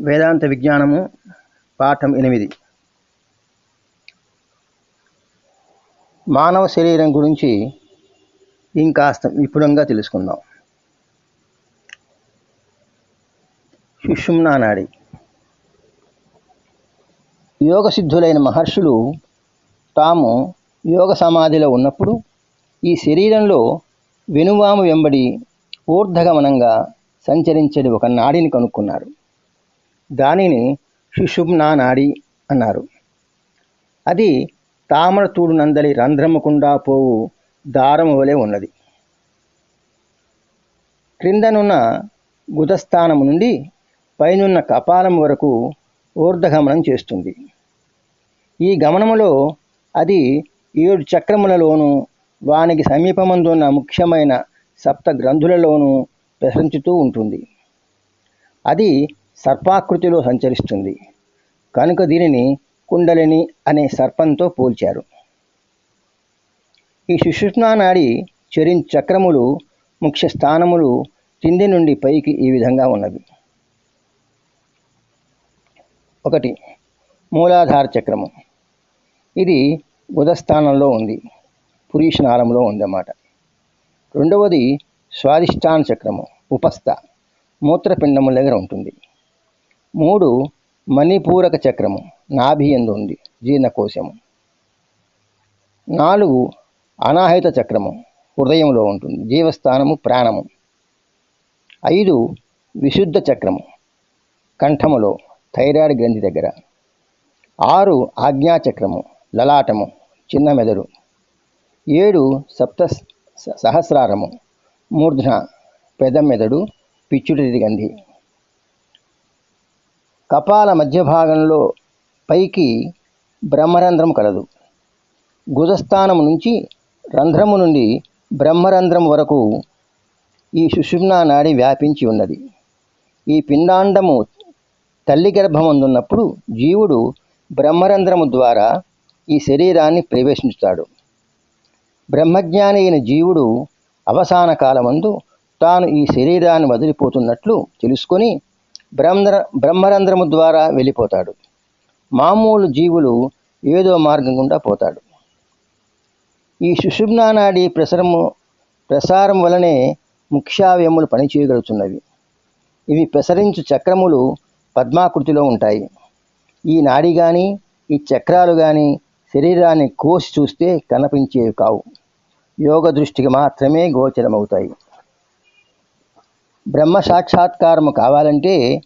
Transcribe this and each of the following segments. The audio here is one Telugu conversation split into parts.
వేదాంత విజ్ఞానము పాఠం ఎనిమిది. మానవ శరీరం గురించి ఇంకాస్త విపులంగా తెలుసుకుందాం. సుషుమ్నా నాడి. యోగ సిద్ధులైన మహర్షులు తాము యోగ సమాధిలో ఉన్నప్పుడు ఈ శరీరంలో వెనువాము వెంబడి ఊర్ధగమనంగా సంచరించని ఒక నాడిని కనుక్కున్నారు. దానిని సుషుమ్నా నాడి అన్నారు. అది తామర తూడు నందలి రంధ్రముకుండా పోవు దారము వలె ఉన్నది. క్రిందనున్న గుదస్థానము నుండి పైనున్న కపాలం వరకు ఊర్ధగమనం చేస్తుంది. ఈ గమనములో అది ఏడు చక్రములలోనూ వానికి సమీపమందున్న ముఖ్యమైన సప్త గ్రంథులలోనూ ప్రసరించుతూ ఉంటుంది. అది సర్పాకృతిలో సంచరిస్తుంది. కనుక దీనిని కుండలిని అనే సర్పంతో పోల్చారు. ఈ సుషుమ్నా నాడి చరి చక్రములు ముఖ్య స్థానములు కింది నుండి పైకి ఈ విధంగా ఉన్నవి. ఒకటి మూలాధార చక్రము. ఇది బుధస్థానంలో ఉంది. పురీషనాళంలో ఉందన్నమాట. రెండవది స్వాదిష్టాన చక్రము ఉపస్థ మూత్రపిండము దగ్గర ఉంటుంది. మూడు మణిపూరక చక్రము నాభి ఎందు ఉంది జీర్ణకోశము. నాలుగు అనాహిత చక్రము హృదయంలో ఉంటుంది జీవస్థానము ప్రాణము. ఐదు విశుద్ధ చక్రము కంఠములో థైరాయిడ్ గ్రంథి దగ్గర. ఆరు ఆజ్ఞాచక్రము లలాటము చిన్న మెదడు. ఏడు సప్త సహస్రారము మూర్ధన పెద మెదడు పిచ్చుటి గంధి కపాల మధ్య భాగంలో పైకి బ్రహ్మరంధ్రం కలదు. గుజస్థానము నుంచి రంధ్రము నుండి బ్రహ్మరంధ్రం వరకు ఈ సుషుమ్నా నాడి వ్యాపించి ఉన్నది. ఈ పిండాండము తల్లి గర్భమందున్నప్పుడు జీవుడు బ్రహ్మరంధ్రము ద్వారా ఈ శరీరాన్ని ప్రవేశించుతాడు. బ్రహ్మజ్ఞాని అయిన జీవుడు అవసాన కాలమందు తాను ఈ శరీరాన్ని వదిలిపోతున్నట్లు తెలుసుకొని బ్రహ్మ బ్రహ్మరంధ్రము ద్వారా వెళ్ళిపోతాడు. మామూలు జీవులు ఏదో మార్గం గుండా పోతాడు. ఈ సుషుమ్నా నాడి ప్రసరము ప్రసారం వలనే ముఖ్యావయములు పనిచేయగలుగుతున్నవి. ఇవి ప్రసరించు చక్రములు పద్మాకృతిలో ఉంటాయి. ఈ నాడి కానీ ఈ చక్రాలు కానీ శరీరాన్ని కోసి చూస్తే కనిపించేవి కావు. యోగ దృష్టికి మాత్రమే గోచరమవుతాయి. బ్రహ్మ సాక్షాత్కారము కావాలంటే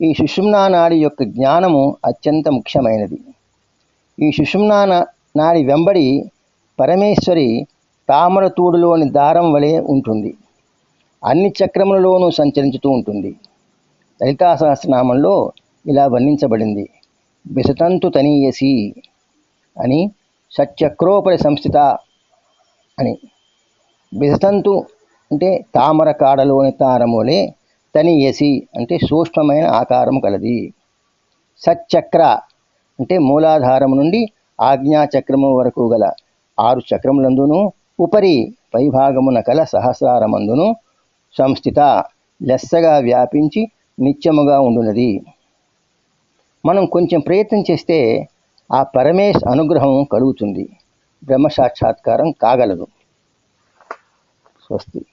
ఈ సుషుమ్నా నాడి యొక్క జ్ఞానము అత్యంత ముఖ్యమైనది. ఈ సుషుమ్నా నాడి వెంబడి పరమేశ్వరి తామరతూడులోని దారం వలె ఉంటుంది. అన్ని చక్రములలోనూ సంచరించుతూ ఉంటుంది. లలితా సహస్రనామంలో ఇలా వర్ణించబడింది. బిసతంతు తనీయసి అని షట్చక్రోపరి సంస్థిత అని. బిసతంతు అంటే తామర కాడలోని తారములే తనీయసి అంటే సూక్ష్మమైన ఆకారం కలది. సచ్చక్ర అంటే మూలాధారము నుండి ఆజ్ఞాచక్రము వరకు గల ఆరు చక్రములందును ఉపరి పైభాగమున కల సహస్రారమందును సంస్థిత లెస్సగా వ్యాపించి నిత్యముగా ఉండునది. మనం కొంచెం ప్రయత్నం చేస్తే ఆ పరమేశ్ అనుగ్రహం కలుగుతుంది. బ్రహ్మ సాక్షాత్కారం కాగలదు. స్వస్తి.